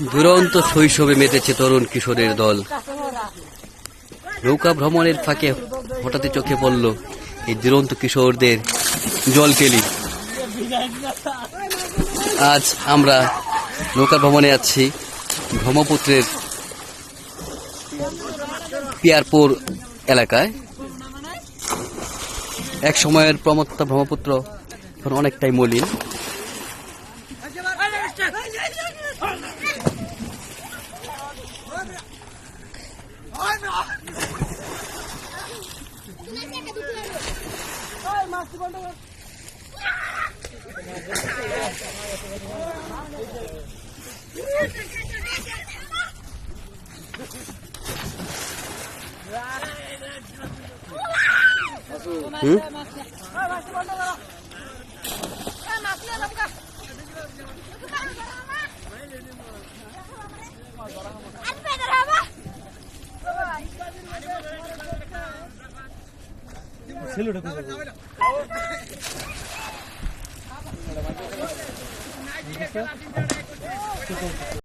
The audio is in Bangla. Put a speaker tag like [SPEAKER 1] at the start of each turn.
[SPEAKER 1] দুরন্ত শৈশবে মেতেছে তরুণ কিশোরের দল। নৌকা ভ্রমণের ফাঁকে হঠাৎই চোখে পড়ল এই দুরন্ত কিশোরদের জল জলকেলি। আজ আমরা নৌকা ভ্রমণে আছি ব্রহ্মপুত্রের পিয়ারপুর এলাকায়। এক সময়ের প্রমত্তা ব্রহ্মপুত্র এখন অনেকটাই মলিন। হুম? ছেলেটা কোথায়?